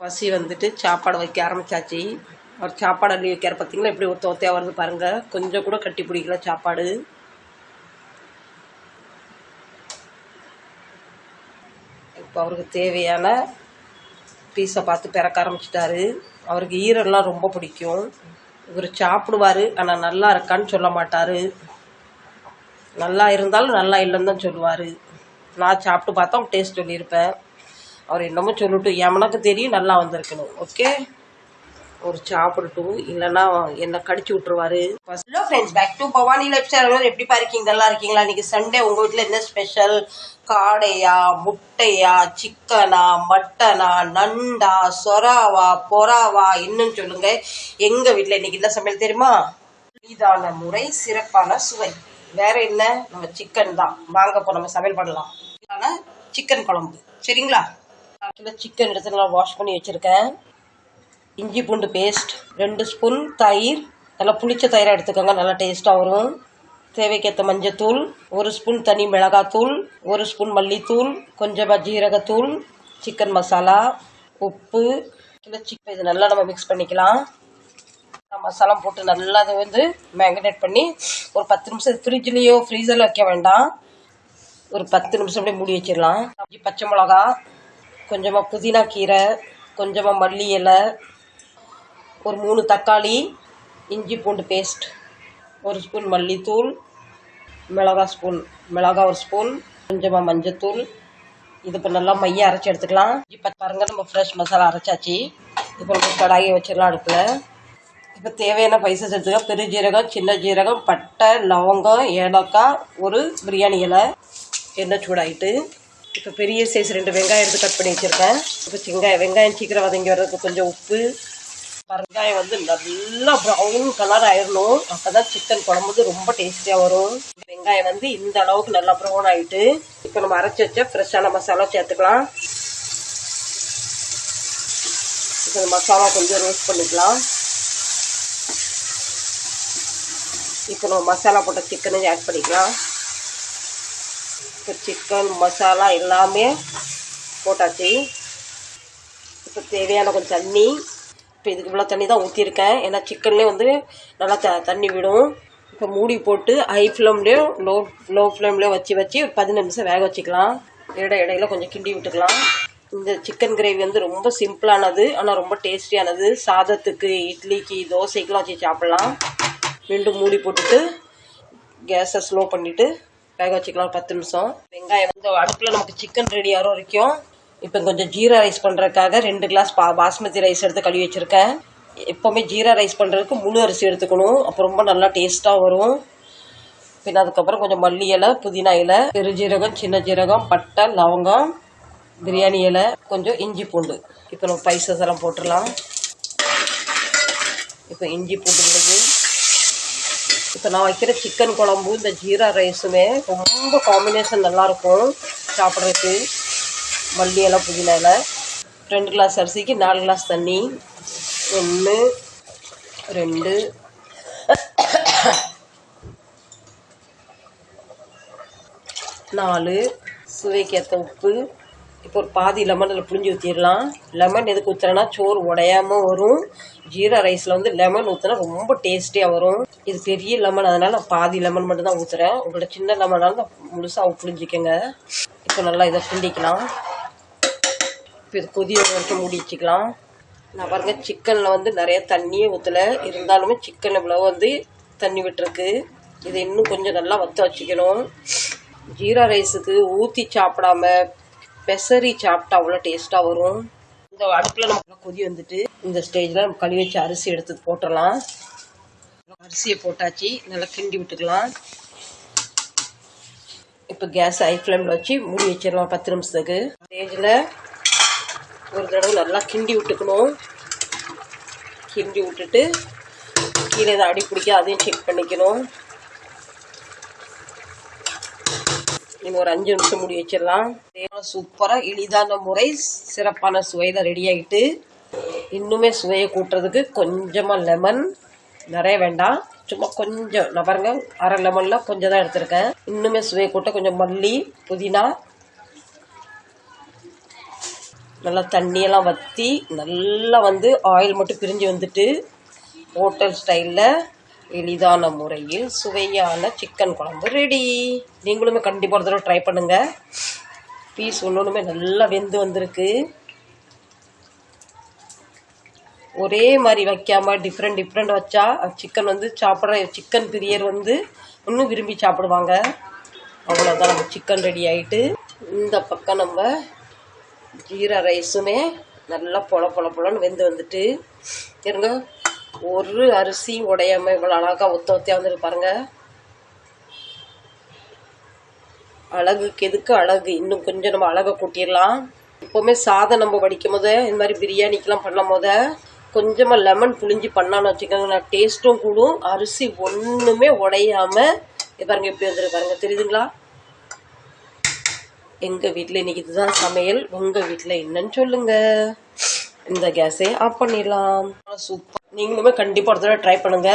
பசி வந்துட்டு சாப்பாடு வைக்க ஆரம்பிச்சாச்சு. அவர் சாப்பாடு அள்ளி வைக்கிற பார்த்தீங்களா எப்படி ஒரு தோத்தையாக வருது பாருங்க. கொஞ்சம் கூட கட்டி பிடிக்கல சாப்பாடு. இப்போ அவருக்கு தேவையான பீஸை பார்த்து பிறக்க ஆரம்பிச்சிட்டாரு. அவருக்கு ஈரெல்லாம் ரொம்ப பிடிக்கும். இவர் சாப்பிடுவார் ஆனால் நல்லா இருக்கான்னு சொல்ல மாட்டார். நல்லா இருந்தாலும் நல்லா இல்லைன்னு தான் சொல்லுவார். நான் சாப்பிட்டு பார்த்தா டேஸ்ட் சொல்லியிருப்பேன். அவர் என்னமோ சொல்லட்டும் எமனுக்கு தெரியும் நல்லா வந்திருக்கணும். ஓகே ஒரு சாப்பிடட்டும் இல்லைன்னா என்னை கடிச்சு விட்டுருவாரு. Hello friends back to Bhavani life style எப்படி இருக்கீங்க நல்லா இருக்கீங்களா? இன்னைக்கு சண்டே உங்கள் வீட்டில் என்ன ஸ்பெஷல் காடையா முட்டையா சிக்கனா மட்டனா நண்டா சொராவா பொறாவா என்னன்னு சொல்லுங்க. எங்கள் வீட்டில் இன்னைக்கு என்ன சமையல் தெரியுமா? இதான முறை சிறப்பான சுவை. வேற என்ன? நம்ம சிக்கன் தான். வாங்க இப்போ நம்ம சமையல் பண்ணலாம். சிக்கன் குழம்பு. சரிங்களா? சிக்கன் எடுத்து நல்லா வாஷ் பண்ணி வச்சுருக்கேன். இஞ்சி பூண்டு பேஸ்ட் ரெண்டு ஸ்பூன் தயிர். நல்லா புளிச்ச தயிராக எடுத்துக்கோங்க நல்லா டேஸ்ட்டாக வரும். தேவைக்கேற்ற மஞ்சத்தூள் ஒரு ஸ்பூன் தனி மிளகாத்தூள் ஒரு ஸ்பூன் மல்லித்தூள் கொஞ்சமாக ஜீரகத்தூள் சிக்கன் மசாலா உப்பு இல்லை சிக்கன் இது நல்லா நம்ம மிக்ஸ் பண்ணிக்கலாம். மசாலா போட்டு நல்லா அதை வந்து மேரினேட் பண்ணி ஒரு பத்து நிமிஷம் ஃப்ரிட்ஜ்லேயோ ஃப்ரீசரில் வைக்க வேண்டாம். ஒரு பத்து நிமிஷம் அப்படியே மூடி வச்சிடலாம். பச்சை மிளகா கொஞ்சமாக புதினா கீரை கொஞ்சமாக மல்லி இலை ஒரு மூணு தக்காளி இஞ்சி பூண்டு பேஸ்ட் ஒரு ஸ்பூன் மல்லித்தூள் மிளகா ஸ்பூன் மிளகா ஒரு ஸ்பூன் கொஞ்சமாக மஞ்சத்தூள். இது இப்போ நல்லா மைய அரைச்சி எடுத்துக்கலாம். இப்போ பாருங்க நம்ம ஃப்ரெஷ் மசாலா அரைச்சாச்சு. இப்போ நம்ம கடாயை வச்சிடலாம் அடுப்பில். இப்போ தேவையான பைசஸ் பெரு பெருஜீரகம் சின்ன ஜீரகம் பட்டை லவங்கம் ஏலக்காய் ஒரு பிரியாணி இலை. எண்ணெய் சூடாகிட்டு இப்போ பெரிய சைஸ் ரெண்டு வெங்காயம் எடுத்து கட் பண்ணி வச்சுருக்கேன். இப்போ வெங்காயம் வெங்காயம் சீக்கிரம் வதங்கி வர்றதுக்கு கொஞ்சம் உப்பு. வெங்காயம் வந்து நல்லா ப்ரௌன் கலர் ஆயிடணும் அப்போ தான் சிக்கன் குழம்பு வந்து ரொம்ப டேஸ்டியாக வரும். வெங்காயம் வந்து இந்த அளவுக்கு நல்லா ப்ரௌன் ஆகிட்டு இப்போ நம்ம அரைச்சி வச்ச ஃப்ரெஷ்ஷான மசாலா சேர்த்துக்கலாம். இப்போ மசாலா கொஞ்சம் ரோஸ்ட் பண்ணிக்கலாம். இப்போ நம்ம மசாலா போட்ட சிக்கனையும் ஆட் பண்ணிக்கலாம். இப்போ சிக்கன் மசாலா எல்லாமே போட்டாச்சு. இப்போ தேவையான கொஞ்சம் தண்ணி. இப்போ இதுக்கு இவ்வளோ தண்ணி தான் ஊற்றிருக்கேன் ஏன்னா சிக்கன்லேயே வந்து நல்லா த தண்ணி விடும். இப்போ மூடி போட்டு ஹை ஃப்ளேம்லேயும் லோ லோ ஃப்ளேம்லேயும் வச்சு வச்சு ஒரு பதினஞ்சு நிமிஷம் வேக வச்சுக்கலாம். இட இடையில கொஞ்சம் கிண்டி விட்டுக்கலாம். இந்த சிக்கன் கிரேவி வந்து ரொம்ப சிம்பிளானது ஆனால் ரொம்ப டேஸ்டியானது. சாதத்துக்கு இட்லிக்கு தோசைக்கெலாம் வச்சு சாப்பிட்லாம். மீண்டும் மூடி போட்டுட்டு கேஸை ஸ்லோ பண்ணிவிட்டு வேக வச்சுக்கலாம் பத்து நிமிஷம். வெங்காயம் வந்து அடுப்பில் நமக்கு சிக்கன் ரெடி ஆகிற வரைக்கும். இப்போ கொஞ்சம் ஜீரா ரைஸ் பண்ணுறதுக்காக ரெண்டு கிளாஸ் பா பாஸ்மதி ரைஸ் எடுத்து கழுவி வச்சுருக்கேன். எப்போவுமே ஜீரா ரைஸ் பண்ணுறதுக்கு முழு அரிசி எடுத்துக்கணும். அப்போ ரொம்ப நல்லா டேஸ்ட்டாக வரும். பின் அதுக்கப்புறம் கொஞ்சம் மல்லி இலை புதினா இலை பெருஜீரகம் சின்ன ஜீரகம் பட்டை லவங்கம் பிரியாணி இலை கொஞ்சம் இஞ்சி பூண்டு. இப்போ நம்ம பைசஸ் எல்லாம் போட்டுடலாம். இப்போ இஞ்சி பூண்டு விழுது. இப்போ நான் வைக்கிற சிக்கன் குழம்பு இந்த ஜீரா ரைஸுமே ரொம்ப காம்பினேஷன் நல்லாயிருக்கும் சாப்பிட்றதுக்கு. மல்லி இலை புதினா இலை. ரெண்டு கிளாஸ் அரிசிக்கு நாலு கிளாஸ் தண்ணி. ஒன்று ரெண்டு. நாலு. சுவைக்கேற்ற உப்பு. இப்போ ஒரு பாதி லெமன் அதில் புளிஞ்சு ஊற்றிடலாம் லெமன் எதுக்கு ஊற்றுறேன்னா சோறு உடையாமல் வரும். ஜீரா ரைஸில் வந்து லெமன் ஊற்றினா ரொம்ப டேஸ்டியாக வரும். இது பெரிய லெமன் அதனால் நான் பாதி லெமன் மட்டும்தான் ஊற்றுறேன் உங்களோட சின்ன லெமனால முழுசாக புளிஞ்சிக்கோங்க இப்போ நல்லா இதை புளிக்கலாம் இப்போ இது கொதி வரைக்கும் மூடி வச்சுக்கலாம். நான் பாருங்க சிக்கனில் வந்து நிறைய தண்ணியே ஊற்றலை இருந்தாலுமே சிக்கன் இவ்வளோ வந்து தண்ணி விட்டுருக்கு. இதை இன்னும் கொஞ்சம் நல்லா வற்ற வச்சுக்கணும். ஜீரா ரைஸுக்கு ஊற்றி சாப்பிடாம பெசரி சாப்பிட்டா அவ்வளோ டேஸ்ட்டாக வரும். இந்த அடுப்பில் நம்ம கொதி வந்துட்டு இந்த ஸ்டேஜில் நம்ம கழுவி வச்சு அரிசி எடுத்து போட்டுடலாம். அரிசியை போட்டாச்சு நல்லா கிண்டி விட்டுக்கலாம். இப்போ கேஸ் ஹை ஃப்ளேமில் வச்சு மூடி வச்சிடலாம் பத்து நிமிஷத்துக்கு. ஸ்டேஜில் ஒரு தடவை நல்லா கிண்டி விட்டுக்கணும். கிண்டி விட்டுட்டு கீழே எதாவது அடி பிடிக்க அதையும் செக் பண்ணிக்கணும். இன்னும் ஒரு அஞ்சு நிமிஷம் முடி வச்சிடலாம். சூப்பராக எளிதான முறை சிறப்பான சுவையில் ரெடி ஆகிட்டு இன்னுமே சுவையை கூட்டுறதுக்கு கொஞ்சமாக லெமன் நிறைய வேண்டாம். சும்மா கொஞ்சம். நான் பாருங்க அரை லெமனில் கொஞ்சம் தான் எடுத்திருக்கேன். இன்னுமே சுவையை கூட்ட கொஞ்சம் மல்லி புதினா. நல்லா தண்ணியெல்லாம் வற்றி நல்லா வந்து ஆயில் மட்டும் பிரிஞ்சு வந்துட்டு ஹோட்டல் ஸ்டைலில் எளிதான முறையில் சுவையான சிக்கன் குழம்பு ரெடி நீங்களுமே கண்டிப்பாக ஒரு தடவை ட்ரை பண்ணுங்கள் பீஸ் ஒன்று ஒன்றுமே நல்லா வெந்து வந்திருக்கு. ஒரே மாதிரி வைக்காம டிஃப்ரெண்ட் டிஃப்ரெண்ட் வச்சா சிக்கன் வந்து சாப்பிட்ற சிக்கன் பிரியர் வந்து இன்னும் விரும்பி சாப்பிடுவாங்க. அவ்வளோதான் நம்ம சிக்கன் ரெடி ஆகிட்டு இந்த பக்கம் நம்ம ஜீரா ரைஸுமே நல்லா பொல பொல பொலன்னு வெந்து வந்துட்டு இருங்க. ஒரு அரிசி உடையாம இவ்வளோ அழகாக ஒத்த ஒத்தையாக வந்துட்டு பாருங்க. அழகுக்கு எதுக்கு அழகு? இன்னும் கொஞ்சம் நம்ம அழகை கூட்டிடலாம். எப்போவுமே சாதம் நம்ம வடிக்கும் போது இந்த மாதிரி பிரியாணிக்கெலாம் பண்ணும் போது கொஞ்சமாக லெமன் புளிஞ்சு பண்ணான்னு வச்சுக்கோங்க டேஸ்ட்டும் கூடும். அரிசி ஒன்றுமே உடையாம பாருங்க எப்படி வந்துருக்கு பாருங்க. தெரியுதுங்களா? எங்கள் வீட்டில் இன்னைக்கு இதுதான் சமையல். உங்கள் வீட்டில் என்னன்னு சொல்லுங்க. இந்த கேஸே ஆஃப் பண்ணிடலாம். சூப்பர். நீங்களுமே கண்டிப்பாக ஒரு தடவை ட்ரை பண்ணுங்க.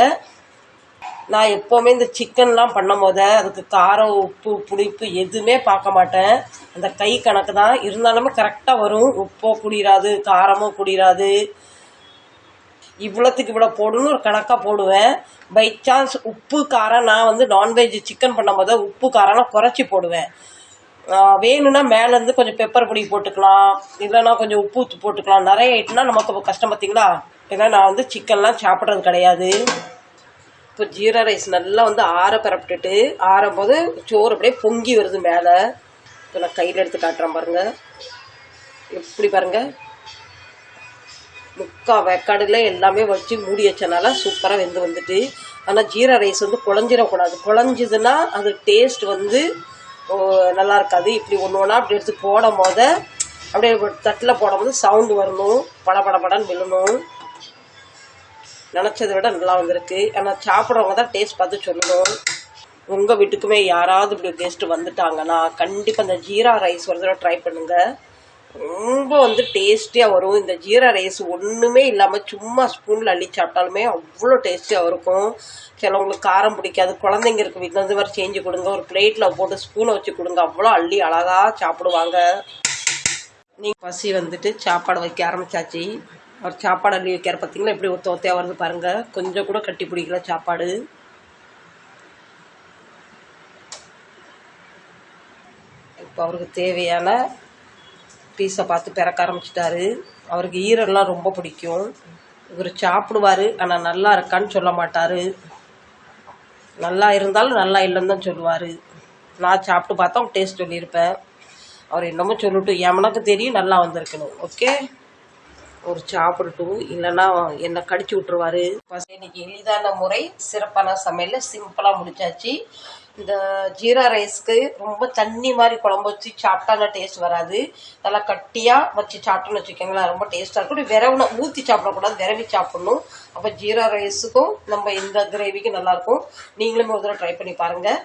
நான் எப்போவுமே இந்த சிக்கன்லாம் பண்ணும் போது அதுக்கு காரம் உப்பு புளிப்பு எதுவுமே பார்க்க மாட்டேன். அந்த கை கணக்கு தான். இருந்தாலுமே கரெக்டாக வரும். உப்போ குடிராது காரமோ குடிராது. இவ்வளோத்துக்கு இவ்வளோ போடணும்னு ஒரு கணக்காக போடுவேன். பை சான்ஸ் உப்பு காரம் நான் வந்து நான்வெஜ் சிக்கன் பண்ணும் பண்ணும்போது உப்பு காரம்லாம் குறைச்சி போடுவேன். வேணும்னா மேலேருந்து கொஞ்சம் பெப்பர் பொடி போட்டுக்கலாம். இல்லைன்னா கொஞ்சம் உப்பு ஊற்று போட்டுக்கலாம். நிறைய ஐட்டம்னா நமக்கு கஷ்டம் பார்த்தீங்களா ஏன்னா நான் வந்து சிக்கன்லாம் சாப்பிட்றது கிடையாது. இப்போ ஜீரா ரைஸ் நல்லா வந்து ஆற பரப்பிட்டுட்டு ஆறும் போது சோறு அப்படியே பொங்கி வருது மேலே. இப்போ நான் கையில் எடுத்து காட்டுறேன் பாருங்கள் எப்படி பாருங்கள் முக்கா வேக்காடுல எல்லாமே வச்சு மூடி வச்சனால சூப்பராக வெந்து வந்துட்டு. ஆனால் ஜீரா ரைஸ் வந்து குழஞ்சிடக்கூடாது. குழஞ்சிதுன்னா அது டேஸ்ட் வந்து நல்லா இருக்காது. இப்படி ஒன்று ஒன்றா அப்படி எடுத்து போடும் போது அப்படியே தட்டில் போடும் போது சவுண்டு வரணும். பட பட விழணும். நினச்சதை விட நல்லா வந்திருக்கு. ஆனால் சாப்பிட்றவங்க தான் டேஸ்ட் பார்த்து சொல்லணும். உங்கள் வீட்டுக்குமே யாராவது இப்படி கெஸ்ட்டு வந்துட்டாங்கன்னா கண்டிப்பாக இந்த ஜீரா ரைஸ் ஒரு தடவை ட்ரை பண்ணுங்கள் ரொம்ப வந்து டேஸ்டியாக வரும். இந்த ஜீரா ரைஸ் ஒன்றுமே இல்லாமல் சும்மா ஸ்பூனில் அள்ளி சாப்பிட்டாலுமே அவ்வளோ டேஸ்டியாக இருக்கும். சிலவங்களுக்கு காரம் பிடிக்காது. குழந்தைங்க இருக்கு வீட்டில் வந்து மாதிரி செஞ்சு கொடுங்க. ஒரு பிளேட்டில் போட்டு ஸ்பூனை வச்சு கொடுங்க. அவ்வளோ அள்ளி அழகாக சாப்பிடுவாங்க. நீங்கள் பசி வந்துட்டு சாப்பாடு வைக்க ஆரம்பிச்சாச்சு. அவர் சாப்பாடு அள்ளி வைக்கிற பார்த்தீங்களா எப்படி ஒரு ஒத்தையாக வருது பாருங்கள் கொஞ்சம் கூட கட்டி பிடிக்கல சாப்பாடு. இப்போ அவருக்கு தேவையான பீஸை பார்த்து பிறக்க ஆரம்பிச்சிட்டாரு. அவருக்கு ஈரல்லாம் ரொம்ப பிடிக்கும். இவர் சாப்பிடுவார் ஆனால் நல்லா இருக்கான்னு சொல்ல மாட்டார். நல்லா இருந்தாலும் நல்லா இல்லைன்னு தான் சொல்லுவார். நான் சாப்பிட்டு பார்த்தா டேஸ்ட் சொல்லியிருப்பேன். அவர் என்னமோ சொல்லட்டும் எமனுக்கு தெரியும் நல்லா வந்திருக்கணும். ஓகே ஒரு சாப்பிடட்டும் இல்லைன்னா என்னை கடிச்சு விட்டுருவாரு. இன்னைக்கு எளிதான முறை சிறப்பான சமையலில் சிம்பிளாக முடிச்சாச்சு. இந்த ஜீரா ரைஸ்க்கு ரொம்ப தண்ணி மாதிரி குழம்பு வச்சு சாப்பிட்டால டேஸ்ட் வராது. நல்லா கட்டியாக வச்சு சாப்பிட்டோன்னு வச்சுக்கோங்களேன் ரொம்ப டேஸ்ட்டாக இருக்கும். இப்படி விரவுன ஊற்றி சாப்பிடக்கூடாது விரவி சாப்பிடணும். அப்போ ஜீரா ரைஸுக்கும் நம்ம இந்த கிரேவிக்கும் நல்லாயிருக்கும் நீங்களுமே ஒரு தடவை ட்ரை பண்ணி பாருங்கள்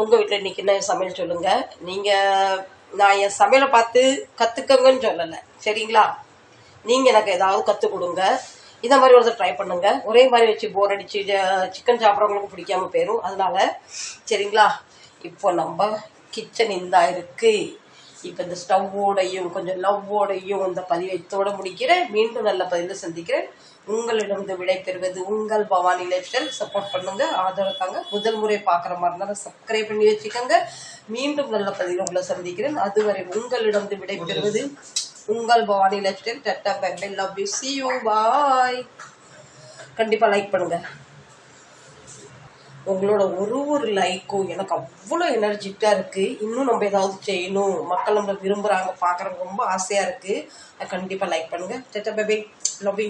உங்கள் வீட்டில் இன்னைக்கு என்ன சமையல் சொல்லுங்கள் நீங்கள் நான் என் சமையலை பார்த்து கற்றுக்கங்கன்னு சொல்லலை. சரிங்களா? நீங்கள் எனக்கு ஏதாவது கற்றுக் கொடுங்க. இந்த மாதிரி ஒருத்தர் ட்ரை பண்ணுங்க. ஒரே மாதிரி வச்சு போர் அடிச்சு சிக்கன் சாப்பிட்றவங்களுக்கு பிடிக்காம போயிடும் அதனால சரிங்களா? இப்போ நம்ம கிச்சன் இந்தா இருக்கு. இப்போ இந்த ஸ்டவ்வோடையும் கொஞ்சம் லவ்வோடையும் இந்த பதிவத்தோட முடிக்கிறேன். மீண்டும் நல்ல பதிவில் சந்திக்கிறேன். உங்களிடம் இந்த விடை பெறுவது உங்கள் பவானி லைஃப் ஸ்டைல் சப்போர்ட் பண்ணுங்க ஆதரவு தாங்க. முதல் முறை பார்க்குற மாதிரி இருந்தாலும் சப்ஸ்கிரைப் பண்ணி வச்சுக்கோங்க. மீண்டும் நல்ல பதிவில் உங்களை சந்திக்கிறேன். அதுவரை உங்களிடம் விடை பெறுவது உங்கள் Bhavani life style tata bye love you see you bye கண்டிப்பாக லைக் பண்ணுங்க. உங்களோட ஒரு ஒரு லைக்கும் எனக்கு அவ்வளோ எனர்ஜிட்டாக இருக்குது இன்னும் நம்ம ஏதாவது செய்யணும். மக்கள் நம்மளை விரும்புகிறாங்க பார்க்குறவங்க ரொம்ப ஆசையாக இருக்குது கண்டிப்பாக லைக் பண்ணுங்கள் டட்டா பை லவ் யூ